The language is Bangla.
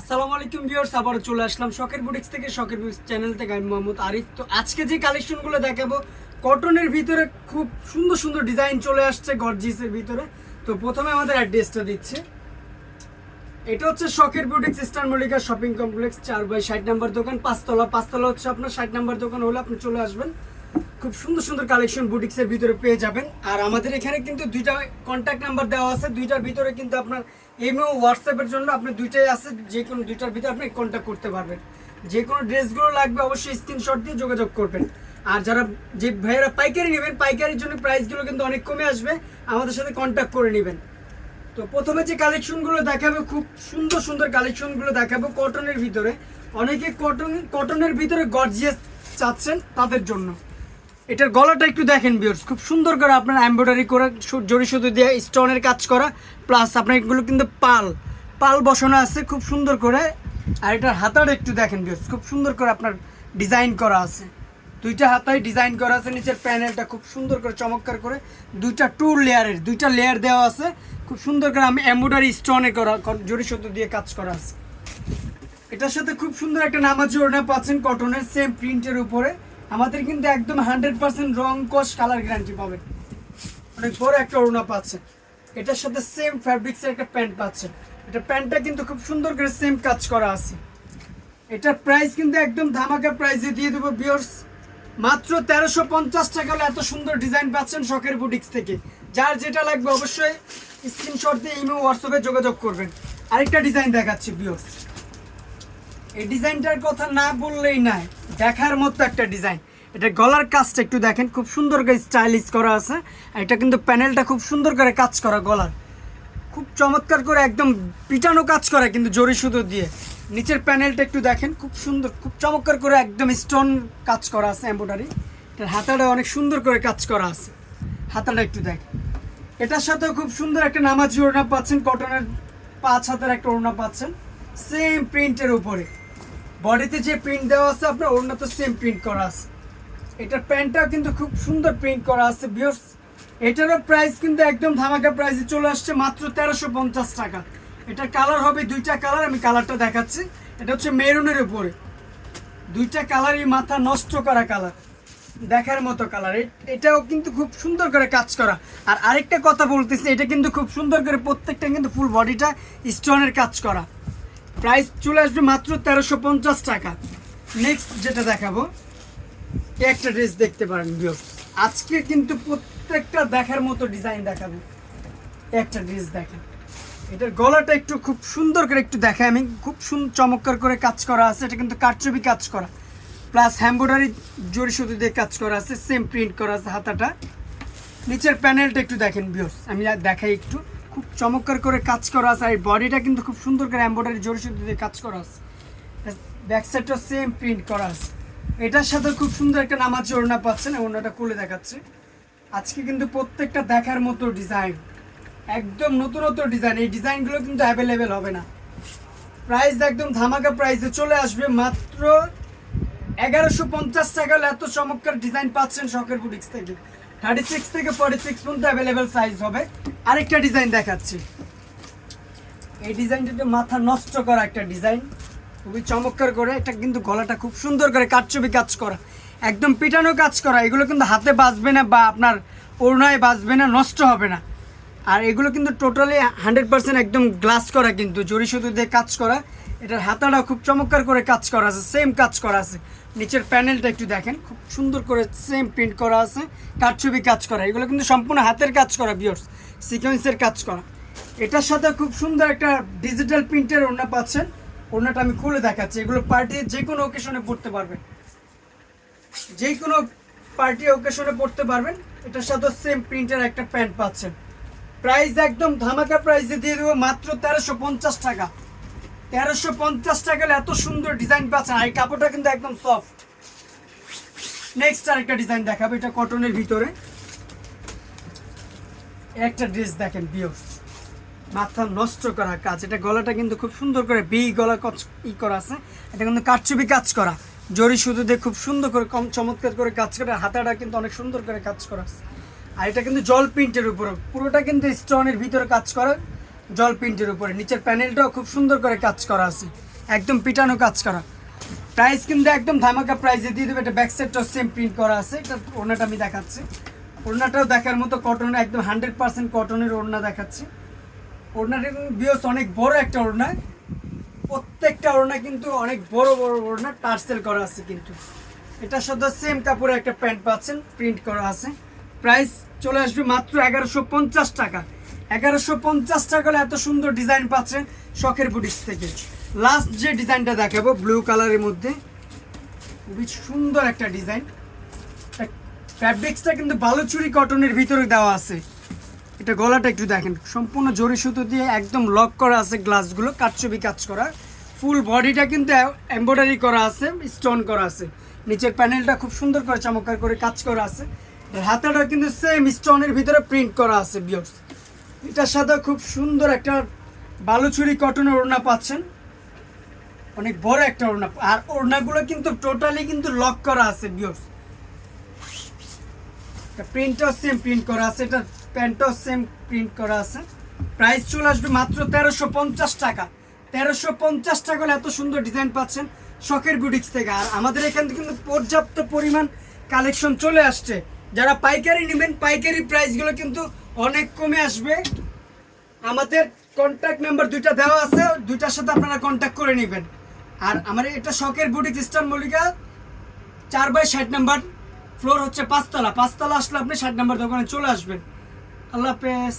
আসসালামু আলাইকুম ভিউয়ার্স, আবারও চলে আসলাম শখের বুটিক্স থেকে, শখের বুটিক্স চ্যানেল থেকে। আমি মোহাম্মদ আরিফ। তো আজকে যে কালেকশনগুলো দেখাবো কটনের ভিতরে খুব সুন্দর সুন্দর ডিজাইন চলে আসছে গর্জিসের ভিতরে। তো প্রথমে আমাদের অ্যাড্রেসটা দিচ্ছে। এটা হচ্ছে শখের boutiques eastern Mallika shopping complex, চার বাই ষাট নাম্বার দোকান, পাঁচতলা। পাঁচতলা হচ্ছে আপনার ষাট নাম্বার দোকান হলে আপনি চলে আসবেন। খুব সুন্দর সুন্দর কালেকশন বুটিক্সের ভিতরে পেয়ে যাবেন। আর আমাদের এখানে কিন্তু দুইটা কন্ট্যাক্ট নাম্বার দেওয়া আছে। দুইটার ভিতরে কিন্তু আপনার এমও হোয়াটসঅ্যাপের জন্য আপনি দুইটাই আছে। যে কোনো দুইটার ভিতরে আপনি কন্ট্যাক্ট করতে পারবেন। যে কোনো ড্রেসগুলো লাগবে অবশ্যই স্ক্রিনশট দিয়ে যোগাযোগ করবেন। আর যারা যে ভাইয়েরা পাইকারি নেবেন, পাইকারির জন্য প্রাইসগুলো কিন্তু অনেক কমে আসবে। আমাদের সাথে কন্ট্যাক্ট করে নেবেন। তো প্রথমে যে কালেকশনগুলো দেখাবো, খুব সুন্দর সুন্দর কালেকশনগুলো দেখাবো কটনের ভিতরে। অনেকে কটন কটনের ভিতরে গর্জিয়াস চাচ্ছেন তাদের জন্য। এটার গলাটা একটু দেখেন বিয়ার্স খুব সুন্দর করে আপনার এমব্রয়ডারি করে জরি সুতো দিয়ে স্টোনের কাজ করা প্লাস আপনার এগুলো কিন্তু পাল পাল বসানো আছে খুব সুন্দর করে, আর এটার হাতাটা একটু দেখেন বিয়ার্স খুব সুন্দর করে আপনার ডিজাইন করা আছে। দুইটা হাতায় ডিজাইন করা আছে, নিচের প্যানেলটা খুব সুন্দর করে চমৎকার করে, দুইটা টু লেয়ারের দুইটা লেয়ার দেওয়া আছে, খুব সুন্দর করে আমি এমব্রয়ডারি স্টোনে করা জরি সুতো দিয়ে কাজ করা আছে। এটার সাথে খুব সুন্দর একটা নামাজ ওড়না পাচ্ছেন কটনের সেম প্রিন্টের উপরে। আমাদের কিন্তু একদম হান্ড্রেড পার্সেন্ট রং কস কালার গ্যারান্টি পাবেন অনেক বড় একটা ওড়না পাচ্ছেন এটার সাথে সেম ফ্যাব্রিক্সের একটা প্যান্ট পাচ্ছেন এটা প্যান্টটা কিন্তু খুব সুন্দর করে সেম কাজ করা আছে। এটার প্রাইস কিন্তু একদম ধামাকা প্রাইসে দিয়ে দেবো বিয়র্স মাত্র তেরোশো পঞ্চাশ টাকা হলে এত সুন্দর ডিজাইন পাচ্ছেন শখের বুটিক্স থেকে। যার যেটা লাগবে অবশ্যই স্ক্রিনশট দিয়ে ইমো হোয়াটসঅ্যাপে যোগাযোগ করবেন। আরেকটা ডিজাইন দেখাচ্ছি বিয়র্স এই ডিজাইনটার কথা না বললেই নাই, দেখার মতো একটা ডিজাইন। এটা গলার কাজটা একটু দেখেন, খুব সুন্দর করে স্টাইলিশ করা আছে। এটা কিন্তু প্যানেলটা খুব সুন্দর করে কাজ করা গলার। খুব চমৎকার করে একদম পিটানো কাজ করা কিন্তু জরি সুতো দিয়ে। নিচের প্যানেলটা একটু দেখেন, খুব সুন্দর, খুব চমৎকার করে একদম স্টোন কাজ করা আছে এম্ব্রয়ডারি। এটার হাতাটা অনেক সুন্দর করে কাজ করা আছে। হাতাটা একটু দেখেন। এটার সাথে খুব সুন্দর একটা নামাজি ওড়না পাচ্ছেন, কটনের পাঁচ হাতের একটা ওড়না পাচ্ছেন সেম প্রিন্টের উপরে। বডিতে যে প্রিন্ট দেওয়া আছে, আপনার ওড়না তো সেম প্রিন্ট করা আছে। এটার প্যান্টটাও কিন্তু খুব সুন্দর প্রিন্ট করা আছে বিয়র্স এটারও প্রাইস কিন্তু একদম ধামাকা প্রাইসে চলে আসছে মাত্র তেরোশো পঞ্চাশ টাকা। এটার কালার হবে দুইটা কালার আমি কালারটা দেখাচ্ছি। এটা হচ্ছে মেরুনের উপরে। দুইটা কালারই মাথা নষ্ট করা কালার দেখার মতো কালার এটাও কিন্তু খুব সুন্দর করে কাজ করা। আর আরেকটা কথা বলতেছি, এটা কিন্তু খুব সুন্দর করে প্রত্যেকটা কিন্তু ফুল বডিটা স্টোনের কাজ করা। প্রাইস চলে আসবে মাত্র তেরোশো পঞ্চাশ টাকা। নেক্সট যেটা দেখাবো একটা ড্রেস দেখতে পারেন বিয়র আজকে কিন্তু প্রত্যেকটা দেখার মতো ডিজাইন দেখাবো। একটা ড্রেস দেখেন। এটার গলাটা একটু খুব সুন্দর করে একটু দেখাই আমি। খুব সুন্দর চমৎকার করে কাজ করা আছে। এটা কিন্তু কারচুপি কাজ করা। প্লাস হ্যাম্বোডারি জরি সুতো দিয়ে কাজ করা আছে। সেম প্রিন্ট করা আছে হাতাটা। নিচের প্যানেলটা একটু দেখেন বিয়স আমি দেখাই একটু। খুব চমৎকার করে কাজ করা আছে আর বডিটা কিন্তু খুব সুন্দর করে এম্ব্রয়ডারি জরি সুতো দিয়ে কাজ করা আছে। ব্যাক সাইডটা সেম প্রিন্ট করা আছে। এটার সাথে খুব সুন্দর একটা নামাজ ওড়না পাচ্ছেন ওড়নাটা খুলে দেখাচ্ছে। আজকে কিন্তু প্রত্যেকটা দেখার মতো ডিজাইন একদম নতুন নতুন ডিজাইন এই ডিজাইনগুলো কিন্তু অ্যাভেলেবেল হবে না। প্রাইস একদম ধামাকা প্রাইসে চলে আসবে মাত্র এগারোশো পঞ্চাশ টাকা এত চমৎকার ডিজাইন পাচ্ছেন শখের বুটিক্স থেকে। থার্টি সিক্স থেকে ফর্টি সিক্স পর্যন্ত অ্যাভেলেবেল সাইজ হবে। আরেকটা ডিজাইন দেখাচ্ছি। এই ডিজাইনটা মাথা নষ্ট করা একটা ডিজাইন খুবই চমৎকার করে। এটা কিন্তু গলাটা খুব সুন্দর করে কাটছবি কাজ করা। একদম পিটানো কাজ করা। এগুলো কিন্তু হাতে বাঁচবে না বা আপনার ওড়নায় বাঁচবে না, নষ্ট হবে না। আর এগুলো কিন্তু টোটালি হান্ড্রেড পার্সেন্ট একদম গ্লাস করা কিন্তু জরি সুতো দিয়ে কাজ করা। এটার হাতাটা খুব চমৎকার করে কাজ করা আছে সেম কাজ করা আছে। নিচের প্যানেলটা একটু দেখেন, খুব সুন্দর করে সেম প্রিন্ট করা আছে কাঠছবি কাজ করা। এগুলো কিন্তু সম্পূর্ণ হাতের কাজ করা বিয়র্স সিকোয়েন্সের কাজ করা। এটার সাথে খুব সুন্দর একটা ডিজিটাল প্রিন্টের ওড়না পাচ্ছেন। ওড়নাটা আমি খুলে দেখাচ্ছি, এগুলো পার্টি যে কোনো ওকেশনে পড়তে পারবেন। যে কোনো পার্টি ওকেশনে পড়তে পারবেন। এটার সাথে সেম প্রিন্টের একটা প্যান্ট পাচ্ছেন। প্রাইস একদম ধামাকা প্রাইসে দিয়ে দেবো মাত্র তেরোশো পঞ্চাশ টাকা। তেরোশো পঞ্চাশ টাকা এত সুন্দর ডিজাইন পাচ্ছেন। আর এই কাপড়টা কিন্তু একদম সফট নেক্সট আরেকটা ডিজাইন দেখাবো, এটা কটনের ভিতরে। একটা ড্রেস দেখেন বিয়র্স মাথা নষ্ট করা কাজ। এটা গলাটা কিন্তু খুব সুন্দর করে বি গলা কচ- ই করা আছে। এটা কিন্তু কারচুপি কাজ করা। জরি সুতো দিয়ে খুব সুন্দর করে কম চমৎকার করে কাজ করা, হাতাটা কিন্তু অনেক সুন্দর করে কাজ করা আছে। আর এটা কিন্তু জল প্রিন্টের উপরে। পুরোটা কিন্তু স্টোনের ভিতরে কাজ করা, জল প্রিন্টের উপরে। নিচের প্যানেলটাও খুব সুন্দর করে কাজ করা আছে। একদম পিটানো কাজ করা। প্রাইস কিন্তু একদম ধামাকা প্রাইসে দিয়ে দেবে। এটা ব্যাক সাইডটাও সেম প্রিন্ট করা আছে। এটা ওড়নাটা আমি দেখাচ্ছি। ওড়নাটাও দেখার মতো কটন একদম হান্ড্রেড পার্সেন্ট কটনের ওড়না দেখাচ্ছি। ওড়নাটা বিয়স অনেক বড় একটা ওড়না। প্রত্যেকটা ওড়না কিন্তু অনেক বড় বড় ওড়না টার্সেল করা আছে কিন্তু। এটার সাথে সেম কাপড়ে একটা প্যান্ট পাচ্ছেন প্রিন্ট করা আছে। প্রাইস চলে আসবে মাত্র এগারোশো পঞ্চাশ টাকা। এগারোশো পঞ্চাশ টাকা হলে এত সুন্দর ডিজাইন পাচ্ছেন শখের বুটিক্স থেকে। লাস্ট যে ডিজাইনটা দেখাবো ব্লু কালারের মধ্যে, খুবই সুন্দর একটা ডিজাইন। ফ্যাব্রিক্সটা কিন্তু বালুচুরি কটনের ভিতরে দেওয়া আছে। এটা গলাটা একটু দেখেন, সম্পূর্ণ জরি সুতো দিয়ে একদম লক করা আছে গ্লাসগুলো কাটছবি কাজ করা। ফুল বডিটা কিন্তু এমব্রয়ডারি করা আছে স্টোন করা আছে। নিচের প্যানেলটা খুব সুন্দর করে চমৎকার করে কাজ করা আছে। হাতাটা কিন্তু সেম স্টোনের ভিতরে প্রিন্ট করা আছে বিয়র্স এটার সাথে খুব সুন্দর একটা বালুচুরি কটনের ওড়না পাচ্ছেন। অনেক বড় একটা ওড়না। আর ওড়নাগুলো কিন্তু টোটালি কিন্তু লক করা আছে বিয়র্স প্রিন্টটাও সেম প্রিন্ট করা আছে, এটা প্যান্টটাও সেম প্রিন্ট করা আছে। প্রাইস চলে আসবে মাত্র তেরোশো পঞ্চাশ টাকা। তেরোশো পঞ্চাশ টাকা হলে এত সুন্দর ডিজাইন পাচ্ছেন শখের বুটিক্স থেকে। আর আমাদের এখান থেকে কিন্তু পর্যাপ্ত পরিমাণ কালেকশন চলে আসছে। যারা পাইকারি নেবেন, পাইকারি প্রাইসগুলো কিন্তু অনেক কমে আসবে। আমাদের কন্ট্যাক্ট নাম্বার দুইটা দেওয়া আছে, দুইটার সাথে আপনারা কন্ট্যাক্ট করে নেবেন। আর আমার এটা শখের বুটিক ইস্টার্ন মল্লিকা, চার বাই ষাট নাম্বার ফ্লোর হচ্ছে পাঁচতলা। পাঁচতলা আসলে আপনি ষাট নাম্বার দোকানে চলে আসবেন। আল্লাহ হাফেজ।